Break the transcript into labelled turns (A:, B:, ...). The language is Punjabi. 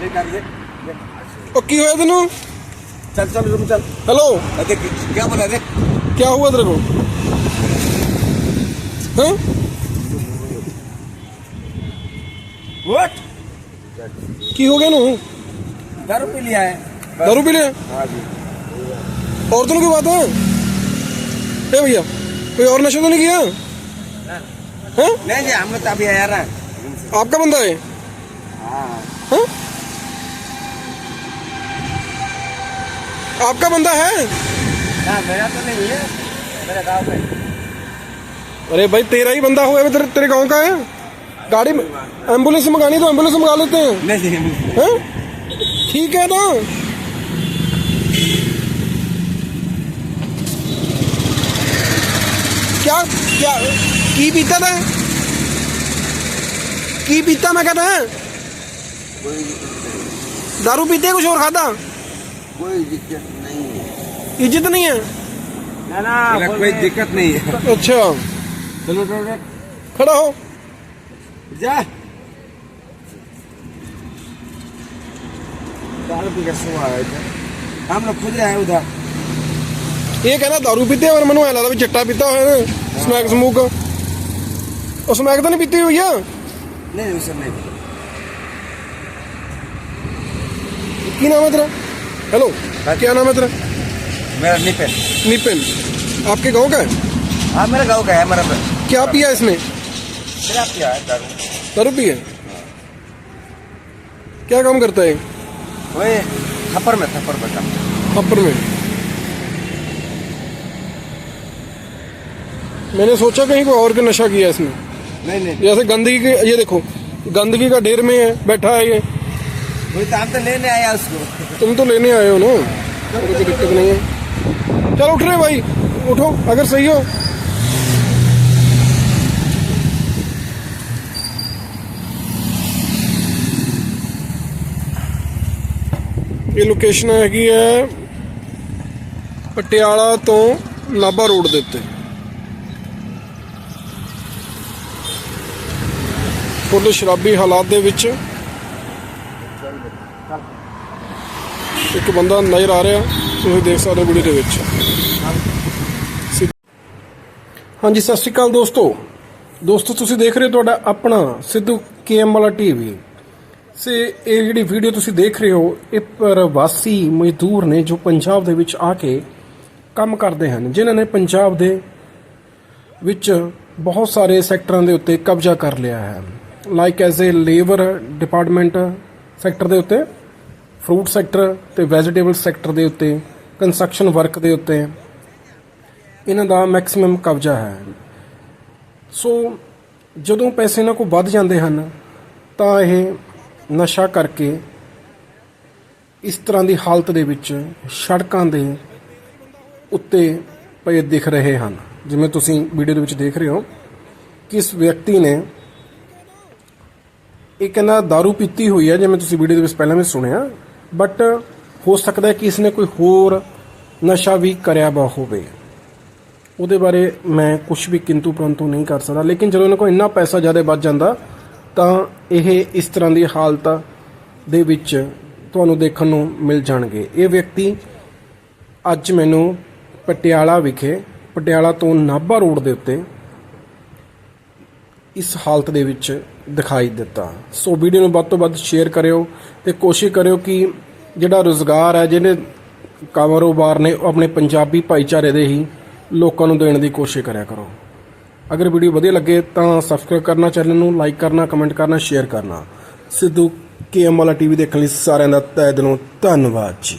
A: ये कर दे
B: ਉਹ ਕੀ ਹੋਇਆ ਤੈਨੂੰ
A: चल चल रूम चल
B: हेलो
A: देख क्या बोला देख
B: क्या हुआ तेरे को हाँ
A: व्हाट
B: की हो गया ना
A: दारू पी लिया है
B: दारू पी लिया
A: हाँ जी
B: औरतों की बात है ए भैया कोई और नशा तो नहीं किया हाँ
A: नहीं जी हम लोग तो अभी आया ना
B: आपका बंदा है
A: हाँ
B: हाँ आपका बंदा है
A: ना मेरा तो नहीं है मेरा गाँव में
B: अरे भाई तेरा ही बंदा हुआ है तेरे तेरे गांव का है गाड़ी में एम्बुलेंस मंगानी तो एम्बुलेंस मंगा लेते हैं
A: नहीं जी
B: हैं ठीक है ना क्या क्या की पीता था की पीता मैं कहता है दारू पीते कुछ और खाता
A: कोई दिक्कत नहीं है
B: इज्जत नहीं है
A: ना ना कोई दिक्कत नहीं है
B: अच्छा
A: चलो चलो
B: खड़ा हो
A: जा दारू पी के सो आए थे हम लोग खुद रहे उधर
B: ਇਹ ਕਹਿੰਦਾ दारू ਪੀਤੇ ਪਰ ਮੈਨੂੰ ਐ ਲੱਗਦਾ ਵੀ ਚਿੱਟਾ ਪੀਤਾ ਹੋਇਆ ਨੇ ਸਮੈਕ ਸਮੂਕ ਉਹ ਸਮੈਕ ਤਾਂ ਨਹੀਂ ਪੀਤੀ ਹੋਈ ਆ
A: नहीं नहीं सर नहीं
B: की नाम है तेरा? हेलो हाँ। क्या नाम है तेरा?
A: मेरा निपेन।
B: निपेन। आपके गाँव का है?
A: हाँ मेरा गाँव का है मेरा पर
B: क्या पिया इसने?
A: क्या पिया है दारू।
B: दारू पिया क्या काम करता है?
A: वो थप्पर में थप्पर में काम।
B: थप्पर में। मैंने सोचा कहीं कोई और के नशा किया इसने।
A: नहीं नहीं
B: जैसे गंदगी के ये देखो गंदगी का ढेर में है बैठा है ये
A: वही तो हम तो लेने आया उसको
B: तुम तो लेने आए हो ना और कोई दिक्कत नहीं है चल उठ रहे भाई उठो अगर सही हो ਇਹ ਲੋਕੇਸ਼ਨ ਹੈਗੀ ਹੈ ਪਟਿਆਲਾ ਤੋਂ ਨਾਭਾ ਰੋਡ ਦੇ ਉੱਤੇ ਫੁੱਲ ਸ਼ਰਾਬੀ ਹਾਲਾਤ ਦੇ ਵਿੱਚ ਇੱਕ ਬੰਦਾ ਨਜ਼ਰ ਆ ਰਿਹਾ, ਤੁਸੀਂ ਦੇਖ ਸਕਦੇ ਹੋ ਵੀਡੀਓ ਦੇ ਵਿੱਚ। ਹਾਂਜੀ, ਸਤਿ ਸ਼੍ਰੀ ਅਕਾਲ ਦੋਸਤੋ। ਦੋਸਤੋ, ਤੁਸੀਂ ਦੇਖ ਰਹੇ ਹੋ ਤੁਹਾਡਾ ਆਪਣਾ ਸਿੱਧੂ ਕੇਐਮ ਵਾਲਾ ਟੀਵੀ। ਸੇ, ਇਹ ਜਿਹੜੀ ਵੀਡੀਓ ਤੁਸੀਂ ਦੇਖ ਰਹੇ ਹੋ, ਇਹ ਪ੍ਰਵਾਸੀ ਮਜ਼ਦੂਰ ਨੇ ਜੋ ਪੰਜਾਬ ਦੇ ਵਿੱਚ ਆ ਕੇ ਕੰਮ ਕਰਦੇ ਹਨ, ਜਿਨ੍ਹਾਂ ਨੇ ਪੰਜਾਬ ਦੇ ਵਿੱਚ ਬਹੁਤ ਸਾਰੇ ਸੈਕਟਰਾਂ ਦੇ ਉੱਤੇ ਕਬਜ਼ਾ ਕਰ ਲਿਆ ਹੈ। Like as a labour department sector ਦੇ ਉੱਤੇ ਫਰੂਟ ਸੈਕਟਰ ਤੇ ਵੈਜੀਟੇਬਲ ਸੈਕਟਰ ਦੇ ਉੱਤੇ ਕੰਸਟਰਕਸ਼ਨ ਵਰਕ ਦੇ ਉੱਤੇ, ਇਹਨਾਂ ਦਾ ਮੈਕਸਿਮਮ ਕਬਜ਼ਾ ਹੈ। ਸੋ ਜਦੋਂ ਪੈਸੇ ਇਹਨਾਂ ਕੋਲ ਵੱਧ ਜਾਂਦੇ ਹਨ, ਤਾਂ ਇਹ ਨਸ਼ਾ ਕਰਕੇ ਇਸ ਤਰ੍ਹਾਂ ਦੀ ਹਾਲਤ ਦੇ ਵਿੱਚ ਸੜਕਾਂ ਦੇ ਉੱਤੇ ਪਏ ਦਿਖ ਰਹੇ ਹਨ। ਜਿਵੇਂ ਤੁਸੀਂ ਵੀਡੀਓ ਦੇ ਵਿੱਚ ਦੇਖ ਰਹੇ ਹੋ ਕਿਸ ਵਿਅਕਤੀ ਨੇ ਇਹ ਕਹਿੰਦਾ दारू ਪੀਤੀ ਹੋਈ ਹੈ ਜਿਵੇਂ ਤੁਸੀਂ ਵੀਡੀਓ ਦੇ ਵਿੱਚ ਪਹਿਲਾਂ ਵੀ ਸੁਣਿਆ ਬਟ ਹੋ ਸਕਦਾ ਹੈ ਕਿ ਇਸਨੇ ਕੋਈ ਹੋਰ ਨਸ਼ਾ ਵੀ ਕਰਿਆ ਵਾ ਹੋਵੇ। ਉਹਦੇ ਬਾਰੇ ਮੈਂ ਕੁਝ ਵੀ ਕਿੰਤੂ ਪਰੰਤੂ ਨਹੀਂ ਕਰ ਸਕਦਾ, ਲੇਕਿਨ ਜਦੋਂ ਇਹਨਾਂ ਕੋਲ ਇੰਨਾ ਪੈਸਾ ਜ਼ਿਆਦਾ ਵੱਧ ਜਾਂਦਾ, ਤਾਂ ਇਹ ਇਸ ਤਰ੍ਹਾਂ ਦੀ ਹਾਲਤ ਦੇ ਵਿੱਚ ਤੁਹਾਨੂੰ ਦੇਖਣ ਨੂੰ ਮਿਲ ਜਾਣਗੇ। ਇਹ ਵਿਅਕਤੀ ਅੱਜ ਮੈਨੂੰ ਪਟਿਆਲਾ ਵਿਖੇ, ਪਟਿਆਲਾ ਤੋਂ ਨਾਭਾ ਰੋਡ ਦੇ ਉੱਤੇ ਇਸ ਹਾਲਤ ਦੇ ਵਿੱਚ ਦਿਖਾਈ ਦਿੱਤਾ। ਸੋ ਵੀਡੀਓ ਨੂੰ ਵੱਧ ਤੋਂ ਵੱਧ ਸ਼ੇਅਰ ਕਰਿਓ ਤੇ ਕੋਸ਼ਿਸ਼ ਕਰਿਓ ਕਿ ਜਿਹੜਾ ਰੋਜ਼ਗਾਰ ਹੈ, ਜਿਹਨੇ ਕਾਰੋਬਾਰ ਨੇ ਉਹ ਆਪਣੇ ਪੰਜਾਬੀ ਭਾਈਚਾਰੇ ਦੇ ਹੀ ਲੋਕਾਂ ਨੂੰ ਦੇਣ ਦੀ ਕੋਸ਼ਿਸ਼ ਕਰਿਆ ਕਰੋ। ਅਗਰ ਵੀਡੀਓ ਵਧੀਆ ਲੱਗੇ ਤਾਂ ਸਬਸਕ੍ਰਾਈਬ ਕਰਨਾ ਚੈਨਲ ਨੂੰ ਲਾਈਕ ਕਰਨਾ ਕਮੈਂਟ ਕਰਨਾ ਸ਼ੇਅਰ ਕਰਨਾ। ਸਿੱਧੂ ਕੇਐਮ ਵਾਲਾ ਟੀਵੀ ਦੇਖਣ ਲਈ ਸਾਰਿਆਂ ਦਾ ਤਹਿ ਦਿਲੋਂ ਧੰਨਵਾਦ ਜੀ।